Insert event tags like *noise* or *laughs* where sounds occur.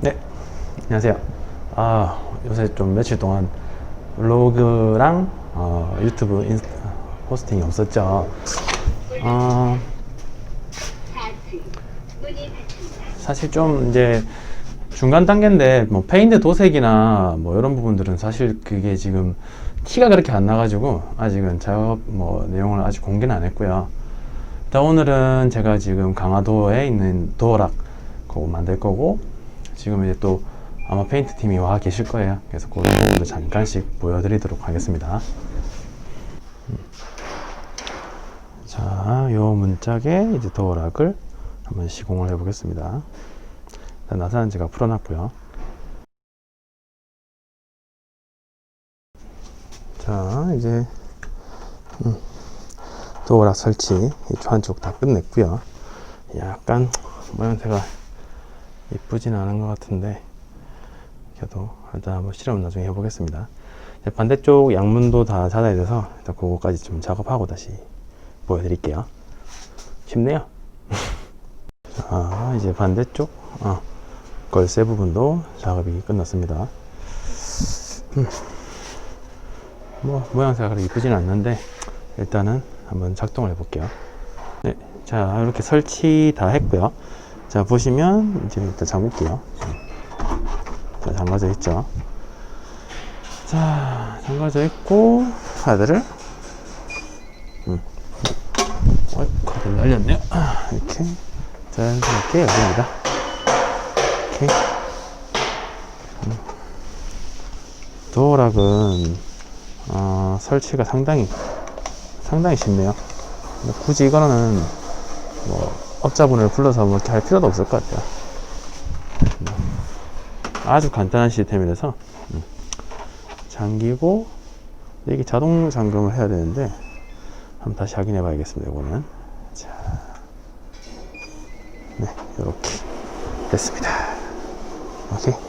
네, 안녕하세요. 아, 요새 좀 며칠 동안 블로그랑 어, 유튜브 인스, 포스팅이 없었죠. 어, 사실 좀 이제 중간 단계인데 뭐 페인트 도색이나 뭐 이런 부분들은 사실 그게 지금 티가 그렇게 안 나가지고 아직은 작업 뭐 내용을 아직 공개는 안 했고요. 일단 오늘은 제가 지금 강화도에 있는 도어락 그거 만들 거고 지금 이제 또 아마 페인트 팀이 와 계실 거예요. 그래서 그런 부분도 잠깐씩 보여드리도록 하겠습니다. 음. 자, 요 문짝에 이제 도어락을 한번 시공을 해보겠습니다. 일단 나사는 제가 풀어놨고요. 자, 이제 음, 도어락 설치 이쪽 한쪽 다 끝냈고요. 약간 모양새가 이쁘진 않은 것 같은데 그래도 일단 한번 실험 나중에 해보겠습니다. 반대쪽 양문도 다 닫아야 돼서 일단 그거까지 좀 작업하고 다시 보여드릴게요. 쉽네요. 자, *laughs* 이제 반대쪽 어, 걸쇠 부분도 작업이 끝났습니다. 음, 뭐 모양새가 그렇게 이쁘진 않는데 일단은 한번 작동을 해볼게요. 네, 자 이렇게 설치 다 했고요. 자 보시면 이제 일단 잠글게요. 자 잠가져 있죠. 자 잠가져 있고 카드를 음. 어, 카드를 날렸네요. 아, 이렇게 자연스럽게 열립니다. 이렇게 음. 도어락은 어, 설치가 상당히 상당히 쉽네요. 굳이 이거는 뭐 업자분을 불러서 뭐 이렇게 할 필요도 없을 것 같아요. 음. 아주 간단한 시스템이라서 음. 잠기고 이게 자동 잠금을 해야 되는데 한번 다시 확인해 봐야겠습니다. 이거는 자, 네 이렇게 됐습니다. 오케이.